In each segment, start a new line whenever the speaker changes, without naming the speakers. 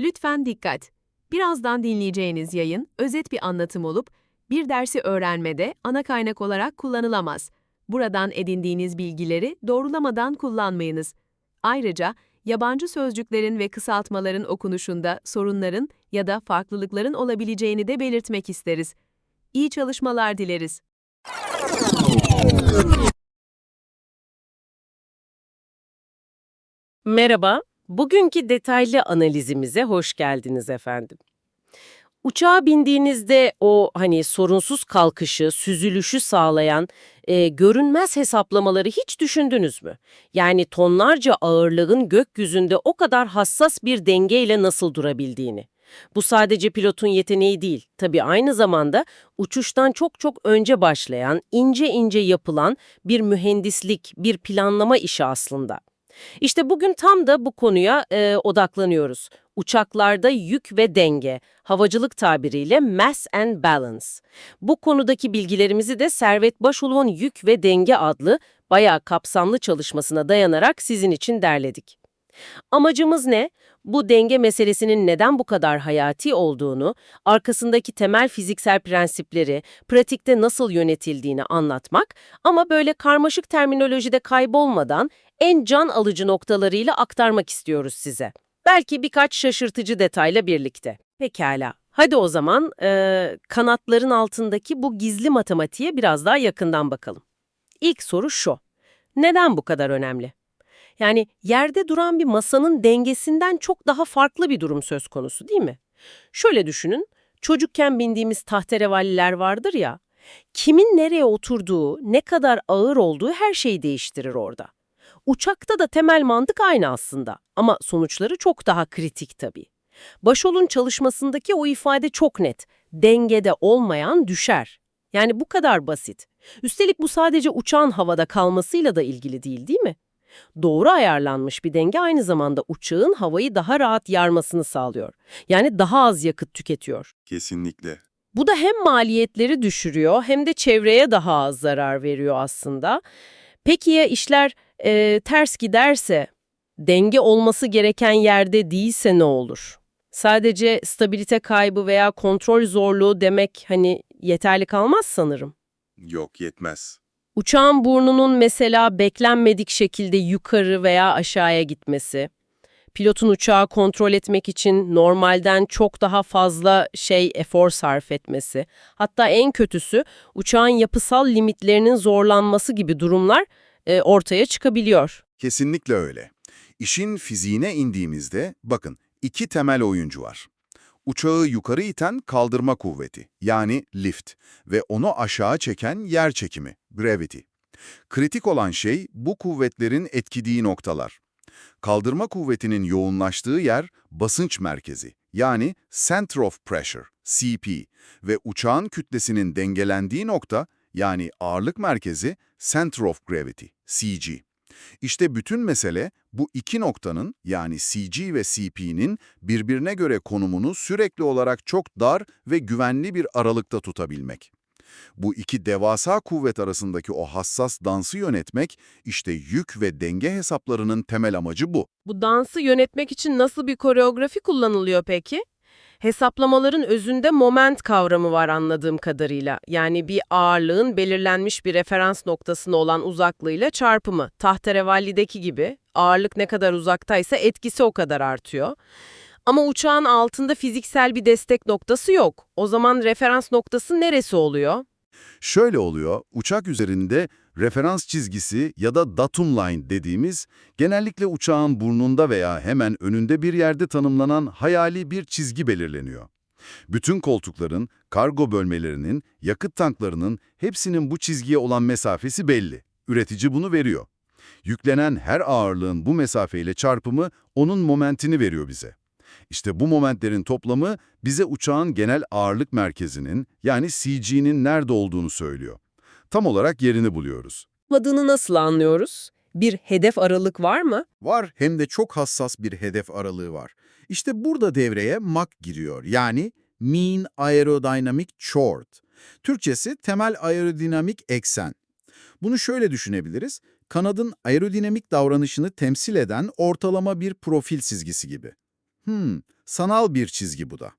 Lütfen dikkat. Birazdan dinleyeceğiniz yayın özet bir anlatım olup bir dersi öğrenmede ana kaynak olarak kullanılamaz. Buradan edindiğiniz bilgileri doğrulamadan kullanmayınız. Ayrıca yabancı sözcüklerin ve kısaltmaların okunuşunda sorunların ya da farklılıkların olabileceğini de belirtmek isteriz. İyi çalışmalar dileriz.
Merhaba, bugünkü detaylı analizimize hoş geldiniz efendim. Uçağa bindiğinizde o hani sorunsuz kalkışı, süzülüşü sağlayan e, görünmez hesaplamaları hiç düşündünüz mü? Yani tonlarca ağırlığın gökyüzünde o kadar hassas bir dengeyle nasıl durabildiğini. Bu sadece pilotun yeteneği değil, tabii aynı zamanda uçuştan çok çok önce başlayan, ince ince yapılan bir mühendislik, bir planlama işi aslında. İşte bugün tam da bu konuya e, odaklanıyoruz. Uçaklarda yük ve denge, havacılık tabiriyle mass and balance. Bu konudaki bilgilerimizi de Servet Başuluk'un Yük ve Denge adlı bayağı kapsamlı çalışmasına dayanarak sizin için derledik. Amacımız ne? Bu denge meselesinin neden bu kadar hayati olduğunu, arkasındaki temel fiziksel prensipleri, pratikte nasıl yönetildiğini anlatmak ama böyle karmaşık terminolojide kaybolmadan en can alıcı noktalarıyla aktarmak istiyoruz size. Belki birkaç şaşırtıcı detayla birlikte. Pekala. Hadi o zaman eee, kanatların altındaki bu gizli matematiğe biraz daha yakından bakalım. İlk soru şu. Neden bu kadar önemli? Yani yerde duran bir masanın dengesinden çok daha farklı bir durum söz konusu değil mi? Şöyle düşünün, çocukken bindiğimiz tahterevalliler vardır ya, kimin nereye oturduğu, ne kadar ağır olduğu her şeyi değiştirir orada. Uçakta da temel mantık aynı aslında ama sonuçları çok daha kritik tabii. Başol'un çalışmasındaki o ifade çok net. Dengede olmayan düşer. Yani bu kadar basit. Üstelik bu sadece uçağın havada kalmasıyla da ilgili değil değil mi? Doğru ayarlanmış bir denge aynı zamanda uçağın havayı daha rahat yarmasını sağlıyor. Yani daha az yakıt tüketiyor.
Kesinlikle.
Bu da hem maliyetleri düşürüyor hem de çevreye daha az zarar veriyor aslında. Peki ya işler e, ters giderse, denge olması gereken yerde değilse ne olur? Sadece stabilite kaybı veya kontrol zorluğu demek hani yeterli kalmaz sanırım.
Yok yetmez.
Uçağın burnunun mesela beklenmedik şekilde yukarı veya aşağıya gitmesi, pilotun uçağı kontrol etmek için normalden çok daha fazla şey efor sarf etmesi, hatta en kötüsü uçağın yapısal limitlerinin zorlanması gibi durumlar e, ortaya çıkabiliyor.
Kesinlikle öyle. İşin fiziğine indiğimizde bakın iki temel oyuncu var. Uçağı yukarı iten kaldırma kuvveti yani lift ve onu aşağı çeken yer çekimi gravity. Kritik olan şey bu kuvvetlerin etkidiği noktalar. Kaldırma kuvvetinin yoğunlaştığı yer basınç merkezi yani center of pressure CP ve uçağın kütlesinin dengelendiği nokta yani ağırlık merkezi center of gravity CG. İşte bütün mesele bu iki noktanın yani CG ve CP'nin birbirine göre konumunu sürekli olarak çok dar ve güvenli bir aralıkta tutabilmek. Bu iki devasa kuvvet arasındaki o hassas dansı yönetmek, işte yük ve denge hesaplarının temel amacı bu.
Bu dansı yönetmek için nasıl bir koreografi kullanılıyor peki? Hesaplamaların özünde moment kavramı var anladığım kadarıyla. Yani bir ağırlığın belirlenmiş bir referans noktasına olan uzaklığıyla çarpımı. Tahterevallideki gibi ağırlık ne kadar uzaktaysa etkisi o kadar artıyor. Ama uçağın altında fiziksel bir destek noktası yok. O zaman referans noktası neresi oluyor?
Şöyle oluyor, uçak üzerinde referans çizgisi ya da datum line dediğimiz, genellikle uçağın burnunda veya hemen önünde bir yerde tanımlanan hayali bir çizgi belirleniyor. Bütün koltukların, kargo bölmelerinin, yakıt tanklarının hepsinin bu çizgiye olan mesafesi belli. Üretici bunu veriyor. Yüklenen her ağırlığın bu mesafeyle çarpımı onun momentini veriyor bize. İşte bu momentlerin toplamı bize uçağın genel ağırlık merkezinin yani CG'nin nerede olduğunu söylüyor. Tam olarak yerini buluyoruz.
Adını nasıl anlıyoruz? Bir hedef aralık var mı?
Var hem de çok hassas bir hedef aralığı var. İşte burada devreye MAC giriyor yani Mean Aerodynamic Chord. Türkçesi temel aerodinamik eksen. Bunu şöyle düşünebiliriz. Kanadın aerodinamik davranışını temsil eden ortalama bir profil çizgisi gibi. Hmm, sanal bir çizgi bu da.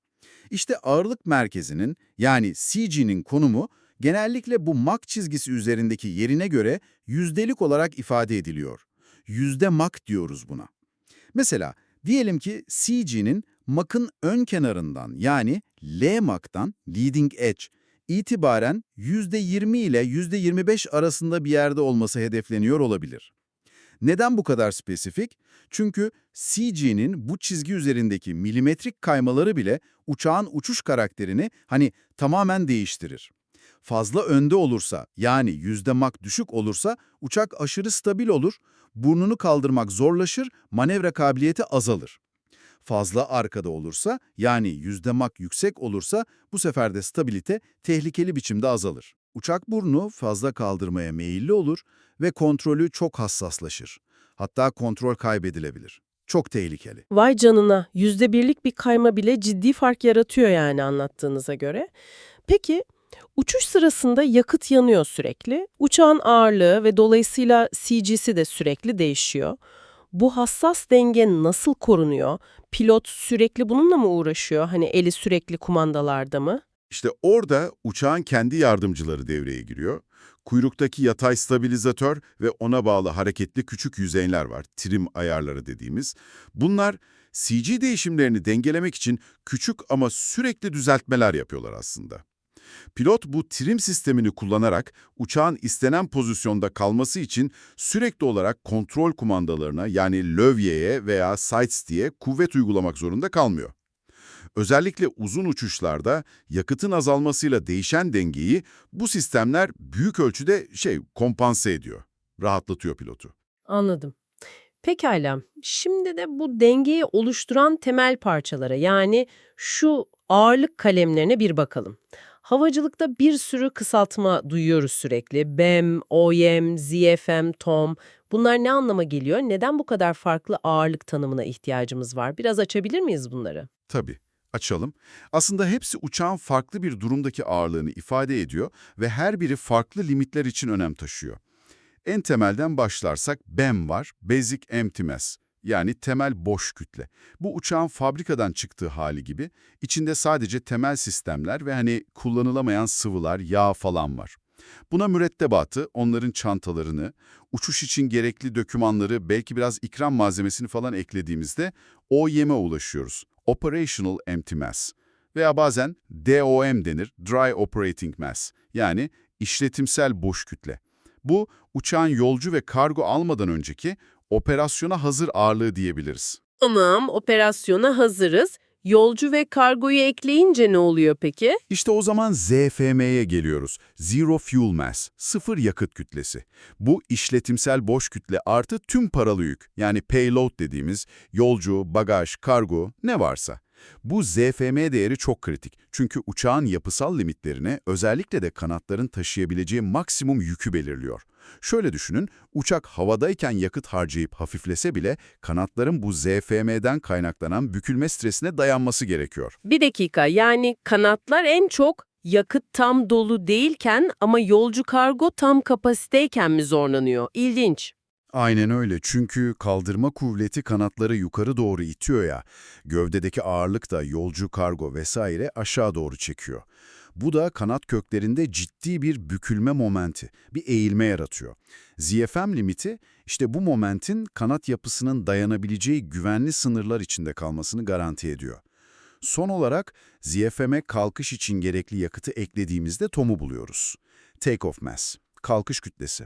İşte ağırlık merkezinin yani CG'nin konumu genellikle bu Mach çizgisi üzerindeki yerine göre yüzdelik olarak ifade ediliyor. Yüzde Mach diyoruz buna. Mesela diyelim ki CG'nin Mach'ın ön kenarından yani L Mach'tan leading edge itibaren %20 ile %25 arasında bir yerde olması hedefleniyor olabilir. Neden bu kadar spesifik? Çünkü CG'nin bu çizgi üzerindeki milimetrik kaymaları bile uçağın uçuş karakterini hani tamamen değiştirir. Fazla önde olursa yani yüzde mak düşük olursa uçak aşırı stabil olur, burnunu kaldırmak zorlaşır, manevra kabiliyeti azalır. Fazla arkada olursa yani yüzde mak yüksek olursa bu sefer de stabilite tehlikeli biçimde azalır. Uçak burnu fazla kaldırmaya meyilli olur ve kontrolü çok hassaslaşır. Hatta kontrol kaybedilebilir. Çok tehlikeli.
Vay canına, yüzde birlik bir kayma bile ciddi fark yaratıyor yani anlattığınıza göre. Peki, uçuş sırasında yakıt yanıyor sürekli. Uçağın ağırlığı ve dolayısıyla CG'si de sürekli değişiyor. Bu hassas denge nasıl korunuyor? Pilot sürekli bununla mı uğraşıyor? Hani eli sürekli kumandalarda mı?
İşte orada uçağın kendi yardımcıları devreye giriyor. Kuyruktaki yatay stabilizatör ve ona bağlı hareketli küçük yüzeyler var, trim ayarları dediğimiz. Bunlar CG değişimlerini dengelemek için küçük ama sürekli düzeltmeler yapıyorlar aslında. Pilot bu trim sistemini kullanarak uçağın istenen pozisyonda kalması için sürekli olarak kontrol kumandalarına yani lövyeye veya sidestick'e kuvvet uygulamak zorunda kalmıyor. Özellikle uzun uçuşlarda yakıtın azalmasıyla değişen dengeyi bu sistemler büyük ölçüde şey kompanse ediyor. Rahatlatıyor pilotu.
Anladım. Pekala. Şimdi de bu dengeyi oluşturan temel parçalara yani şu ağırlık kalemlerine bir bakalım. Havacılıkta bir sürü kısaltma duyuyoruz sürekli. BEM, OEM, ZFM, TOM. Bunlar ne anlama geliyor? Neden bu kadar farklı ağırlık tanımına ihtiyacımız var? Biraz açabilir miyiz bunları?
Tabii. Açalım. Aslında hepsi uçağın farklı bir durumdaki ağırlığını ifade ediyor ve her biri farklı limitler için önem taşıyor. En temelden başlarsak BEM var, Basic Empty Mass. Yani temel boş kütle. Bu uçağın fabrikadan çıktığı hali gibi içinde sadece temel sistemler ve hani kullanılamayan sıvılar, yağ falan var. Buna mürettebatı, onların çantalarını, uçuş için gerekli dokümanları, belki biraz ikram malzemesini falan eklediğimizde OEM'e ulaşıyoruz. Operational Empty Mass veya bazen DOM denir, Dry Operating Mass yani işletimsel boş kütle. Bu uçağın yolcu ve kargo almadan önceki operasyona hazır ağırlığı diyebiliriz.
Tamam, operasyona hazırız. Yolcu ve kargoyu ekleyince ne oluyor peki?
İşte o zaman ZFM'ye geliyoruz. Zero Fuel Mass, sıfır yakıt kütlesi. Bu işletimsel boş kütle artı tüm paralı yük, yani payload dediğimiz yolcu, bagaj, kargo ne varsa. Bu ZFM değeri çok kritik çünkü uçağın yapısal limitlerine özellikle de kanatların taşıyabileceği maksimum yükü belirliyor. Şöyle düşünün, uçak havadayken yakıt harcayıp hafiflese bile kanatların bu ZFM'den kaynaklanan bükülme stresine dayanması gerekiyor.
Bir dakika, yani kanatlar en çok yakıt tam dolu değilken ama yolcu kargo tam kapasiteyken mi zorlanıyor? İlginç.
Aynen öyle çünkü kaldırma kuvveti kanatları yukarı doğru itiyor ya, gövdedeki ağırlık da yolcu kargo vesaire aşağı doğru çekiyor. Bu da kanat köklerinde ciddi bir bükülme momenti, bir eğilme yaratıyor. ZFM limiti işte bu momentin kanat yapısının dayanabileceği güvenli sınırlar içinde kalmasını garanti ediyor. Son olarak ZFM'e kalkış için gerekli yakıtı eklediğimizde TOM'u buluyoruz. Take-off mass, kalkış kütlesi.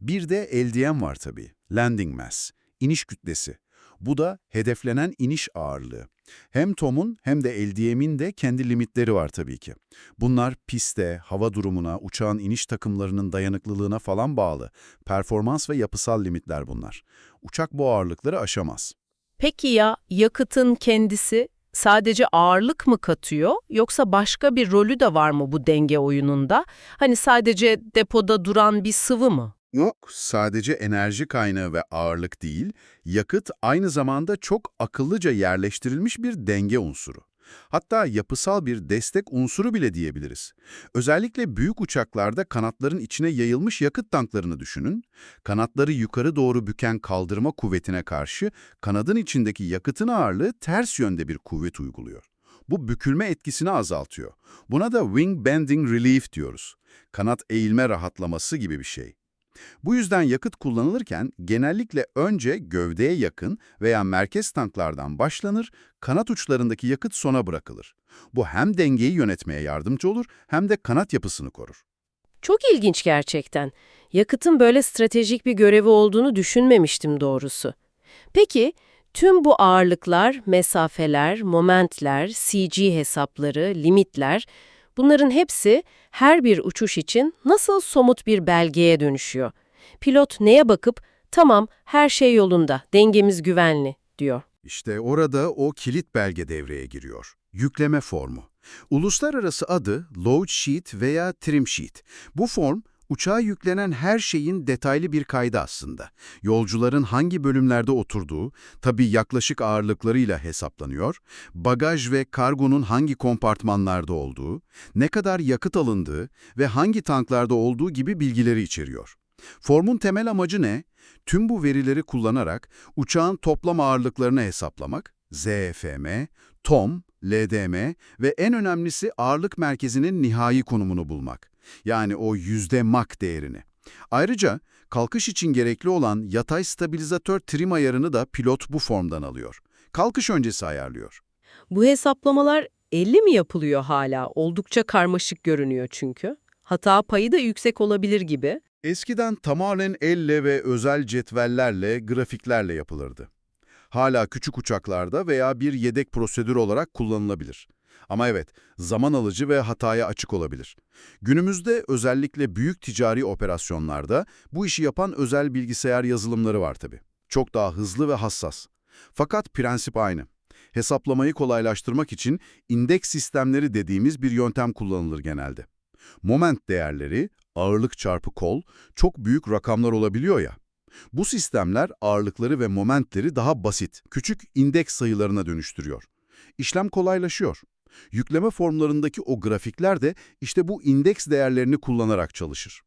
Bir de LDM var tabii, landing mass, iniş kütlesi. Bu da hedeflenen iniş ağırlığı. Hem TOM'un hem de LDM'in de kendi limitleri var tabii ki. Bunlar piste, hava durumuna, uçağın iniş takımlarının dayanıklılığına falan bağlı. Performans ve yapısal limitler bunlar. Uçak bu ağırlıkları aşamaz.
Peki ya yakıtın kendisi sadece ağırlık mı katıyor yoksa başka bir rolü de var mı bu denge oyununda? Hani sadece depoda duran bir sıvı mı?
Yok, sadece enerji kaynağı ve ağırlık değil, yakıt aynı zamanda çok akıllıca yerleştirilmiş bir denge unsuru. Hatta yapısal bir destek unsuru bile diyebiliriz. Özellikle büyük uçaklarda kanatların içine yayılmış yakıt tanklarını düşünün. Kanatları yukarı doğru büken kaldırma kuvvetine karşı kanadın içindeki yakıtın ağırlığı ters yönde bir kuvvet uyguluyor. Bu bükülme etkisini azaltıyor. Buna da wing bending relief diyoruz. Kanat eğilme rahatlaması gibi bir şey. Bu yüzden yakıt kullanılırken genellikle önce gövdeye yakın veya merkez tanklardan başlanır, kanat uçlarındaki yakıt sona bırakılır. Bu hem dengeyi yönetmeye yardımcı olur hem de kanat yapısını korur.
Çok ilginç gerçekten. Yakıtın böyle stratejik bir görevi olduğunu düşünmemiştim doğrusu. Peki, tüm bu ağırlıklar, mesafeler, momentler, CG hesapları, limitler, bunların hepsi her bir uçuş için nasıl somut bir belgeye dönüşüyor? Pilot neye bakıp, tamam her şey yolunda, dengemiz güvenli diyor.
İşte orada o kilit belge devreye giriyor. Yükleme formu. Uluslararası adı Load Sheet veya Trim Sheet. Bu form, uçağa yüklenen her şeyin detaylı bir kaydı aslında. Yolcuların hangi bölümlerde oturduğu, tabii yaklaşık ağırlıklarıyla hesaplanıyor, bagaj ve kargonun hangi kompartmanlarda olduğu, ne kadar yakıt alındığı ve hangi tanklarda olduğu gibi bilgileri içeriyor. Formun temel amacı ne? Tüm bu verileri kullanarak uçağın toplam ağırlıklarını hesaplamak, ZFM, TOM, LDM ve en önemlisi ağırlık merkezinin nihai konumunu bulmak. Yani o yüzde mak değerini. Ayrıca kalkış için gerekli olan yatay stabilizatör trim ayarını da pilot bu formdan alıyor. Kalkış öncesi ayarlıyor.
Bu hesaplamalar 50 mi yapılıyor hala? Oldukça karmaşık görünüyor çünkü. Hata payı da yüksek olabilir gibi.
Eskiden tamamen elle ve özel cetvellerle, grafiklerle yapılırdı. Hala küçük uçaklarda veya bir yedek prosedür olarak kullanılabilir. Ama evet, zaman alıcı ve hataya açık olabilir. Günümüzde özellikle büyük ticari operasyonlarda bu işi yapan özel bilgisayar yazılımları var tabii. Çok daha hızlı ve hassas. Fakat prensip aynı. Hesaplamayı kolaylaştırmak için indeks sistemleri dediğimiz bir yöntem kullanılır genelde. Moment değerleri, ağırlık çarpı kol, çok büyük rakamlar olabiliyor ya. Bu sistemler ağırlıkları ve momentleri daha basit, küçük indeks sayılarına dönüştürüyor. İşlem kolaylaşıyor. Yükleme formlarındaki o grafikler de işte bu indeks değerlerini kullanarak çalışır.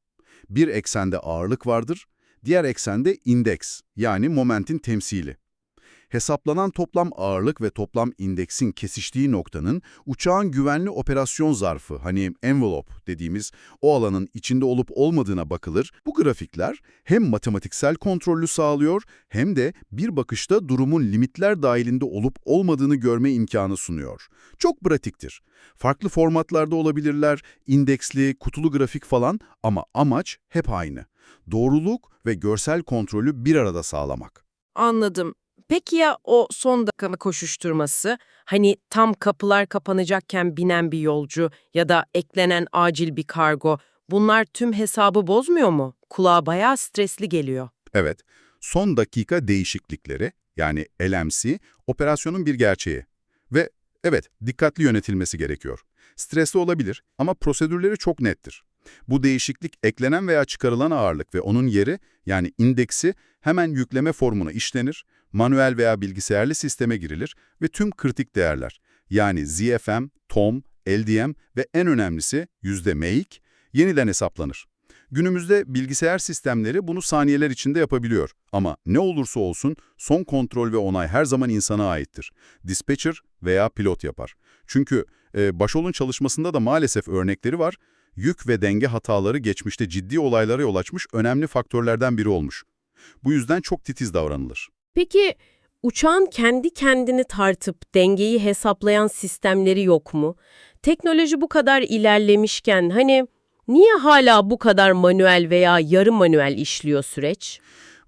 Bir eksende ağırlık vardır, diğer eksende indeks yani momentin temsili. Hesaplanan toplam ağırlık ve toplam indeksin kesiştiği noktanın uçağın güvenli operasyon zarfı, hani envelope dediğimiz o alanın içinde olup olmadığına bakılır. Bu grafikler hem matematiksel kontrolü sağlıyor hem de bir bakışta durumun limitler dahilinde olup olmadığını görme imkanı sunuyor. Çok pratiktir. Farklı formatlarda olabilirler, indeksli, kutulu grafik falan ama amaç hep aynı. Doğruluk ve görsel kontrolü bir arada sağlamak.
Anladım. Peki ya o son dakika koşuşturması? Hani tam kapılar kapanacakken binen bir yolcu ya da eklenen acil bir kargo. Bunlar tüm hesabı bozmuyor mu? Kulağa bayağı stresli geliyor.
Evet, son dakika değişiklikleri yani LMC operasyonun bir gerçeği. Ve evet, dikkatli yönetilmesi gerekiyor. Stresli olabilir ama prosedürleri çok nettir. Bu değişiklik eklenen veya çıkarılan ağırlık ve onun yeri yani indeksi hemen yükleme formuna işlenir, manuel veya bilgisayarlı sisteme girilir ve tüm kritik değerler yani ZFM, TOM, LDM ve en önemlisi make yeniden hesaplanır. Günümüzde bilgisayar sistemleri bunu saniyeler içinde yapabiliyor. Ama ne olursa olsun son kontrol ve onay her zaman insana aittir. Dispatcher veya pilot yapar. Çünkü e, başolun çalışmasında da maalesef örnekleri var. Yük ve denge hataları geçmişte ciddi olaylara yol açmış önemli faktörlerden biri olmuş. Bu yüzden çok titiz davranılır.
Peki uçağın kendi kendini tartıp dengeyi hesaplayan sistemleri yok mu? Teknoloji bu kadar ilerlemişken hani niye hala bu kadar manuel veya yarı manuel işliyor süreç?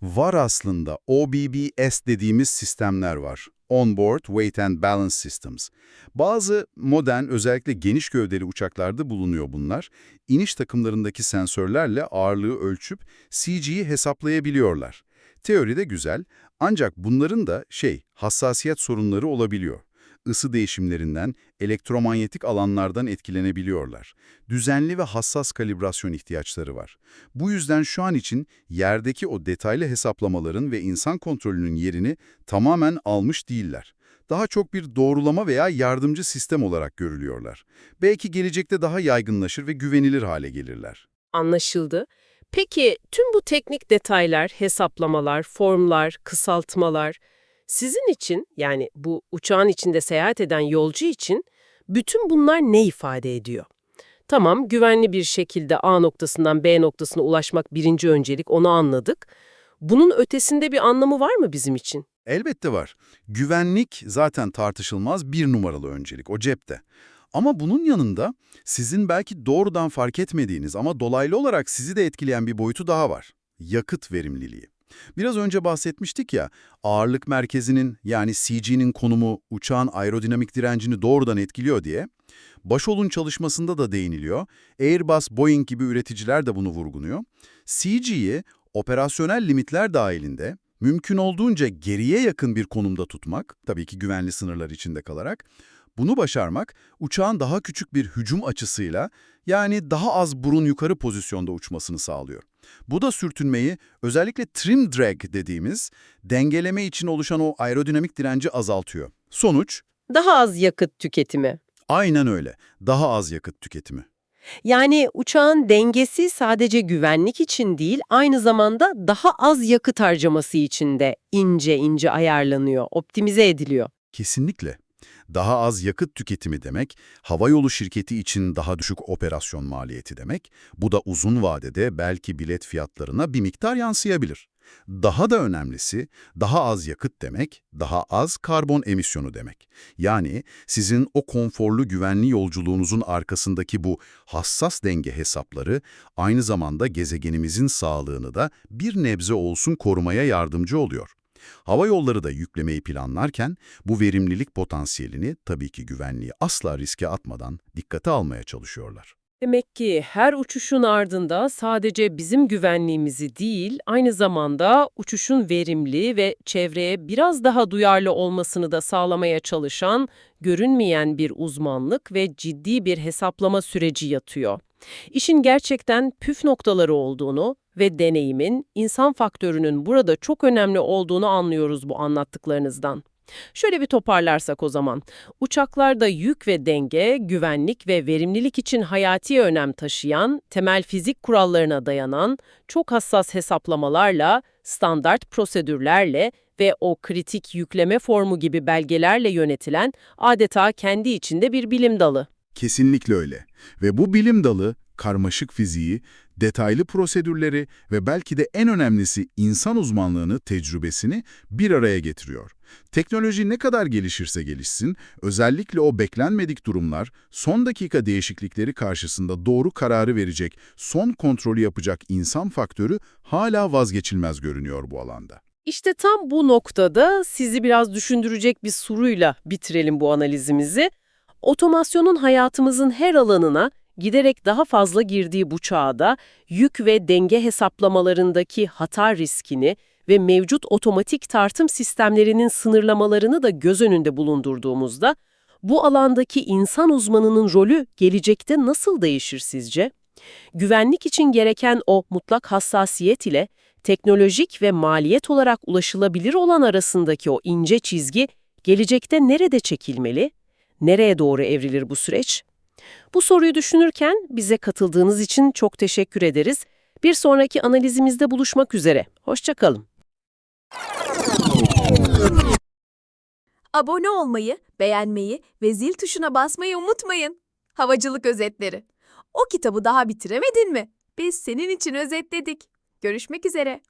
Var aslında OBBS dediğimiz sistemler var. Onboard Weight and Balance Systems. Bazı modern özellikle geniş gövdeli uçaklarda bulunuyor bunlar. İniş takımlarındaki sensörlerle ağırlığı ölçüp CG'yi hesaplayabiliyorlar. Teoride güzel ancak bunların da şey hassasiyet sorunları olabiliyor. ısı değişimlerinden, elektromanyetik alanlardan etkilenebiliyorlar. Düzenli ve hassas kalibrasyon ihtiyaçları var. Bu yüzden şu an için yerdeki o detaylı hesaplamaların ve insan kontrolünün yerini tamamen almış değiller. Daha çok bir doğrulama veya yardımcı sistem olarak görülüyorlar. Belki gelecekte daha yaygınlaşır ve güvenilir hale gelirler.
Anlaşıldı. Peki tüm bu teknik detaylar, hesaplamalar, formlar, kısaltmalar sizin için yani bu uçağın içinde seyahat eden yolcu için bütün bunlar ne ifade ediyor? Tamam, güvenli bir şekilde A noktasından B noktasına ulaşmak birinci öncelik, onu anladık. Bunun ötesinde bir anlamı var mı bizim için?
Elbette var. Güvenlik zaten tartışılmaz bir numaralı öncelik, o cepte. Ama bunun yanında sizin belki doğrudan fark etmediğiniz ama dolaylı olarak sizi de etkileyen bir boyutu daha var. Yakıt verimliliği. Biraz önce bahsetmiştik ya, ağırlık merkezinin yani CG'nin konumu uçağın aerodinamik direncini doğrudan etkiliyor diye. Başol'un çalışmasında da değiniliyor. Airbus, Boeing gibi üreticiler de bunu vurgunuyor. CG'yi operasyonel limitler dahilinde mümkün olduğunca geriye yakın bir konumda tutmak, tabii ki güvenli sınırlar içinde kalarak, bunu başarmak uçağın daha küçük bir hücum açısıyla yani daha az burun yukarı pozisyonda uçmasını sağlıyor. Bu da sürtünmeyi özellikle trim drag dediğimiz dengeleme için oluşan o aerodinamik direnci azaltıyor. Sonuç
Daha az yakıt tüketimi.
aynen öyle. Daha az yakıt tüketimi.
Yani uçağın dengesi sadece güvenlik için değil, aynı zamanda daha az yakıt harcaması için de ince ince ayarlanıyor, optimize ediliyor.
Kesinlikle. Daha az yakıt tüketimi demek, havayolu şirketi için daha düşük operasyon maliyeti demek, bu da uzun vadede belki bilet fiyatlarına bir miktar yansıyabilir. Daha da önemlisi, daha az yakıt demek, daha az karbon emisyonu demek. Yani sizin o konforlu güvenli yolculuğunuzun arkasındaki bu hassas denge hesapları, aynı zamanda gezegenimizin sağlığını da bir nebze olsun korumaya yardımcı oluyor. Hava yolları da yüklemeyi planlarken bu verimlilik potansiyelini tabii ki güvenliği asla riske atmadan dikkate almaya çalışıyorlar.
Demek ki her uçuşun ardında sadece bizim güvenliğimizi değil, aynı zamanda uçuşun verimli ve çevreye biraz daha duyarlı olmasını da sağlamaya çalışan görünmeyen bir uzmanlık ve ciddi bir hesaplama süreci yatıyor. İşin gerçekten püf noktaları olduğunu ve deneyimin, insan faktörünün burada çok önemli olduğunu anlıyoruz bu anlattıklarınızdan. Şöyle bir toparlarsak o zaman. Uçaklarda yük ve denge, güvenlik ve verimlilik için hayati önem taşıyan, temel fizik kurallarına dayanan, çok hassas hesaplamalarla, standart prosedürlerle ve o kritik yükleme formu gibi belgelerle yönetilen adeta kendi içinde bir bilim dalı.
Kesinlikle öyle. Ve bu bilim dalı, karmaşık fiziği, detaylı prosedürleri ve belki de en önemlisi insan uzmanlığını, tecrübesini bir araya getiriyor. Teknoloji ne kadar gelişirse gelişsin, özellikle o beklenmedik durumlar, son dakika değişiklikleri karşısında doğru kararı verecek, son kontrolü yapacak insan faktörü hala vazgeçilmez görünüyor bu alanda.
İşte tam bu noktada sizi biraz düşündürecek bir soruyla bitirelim bu analizimizi. Otomasyonun hayatımızın her alanına giderek daha fazla girdiği bu çağda yük ve denge hesaplamalarındaki hata riskini ve mevcut otomatik tartım sistemlerinin sınırlamalarını da göz önünde bulundurduğumuzda bu alandaki insan uzmanının rolü gelecekte nasıl değişir sizce? Güvenlik için gereken o mutlak hassasiyet ile teknolojik ve maliyet olarak ulaşılabilir olan arasındaki o ince çizgi gelecekte nerede çekilmeli? Nereye doğru evrilir bu süreç? Bu soruyu düşünürken bize katıldığınız için çok teşekkür ederiz. Bir sonraki analizimizde buluşmak üzere. Hoşçakalın.
Abone olmayı, beğenmeyi ve zil tuşuna basmayı unutmayın. Havacılık özetleri. O kitabı daha bitiremedin mi? Biz senin için özetledik. Görüşmek üzere.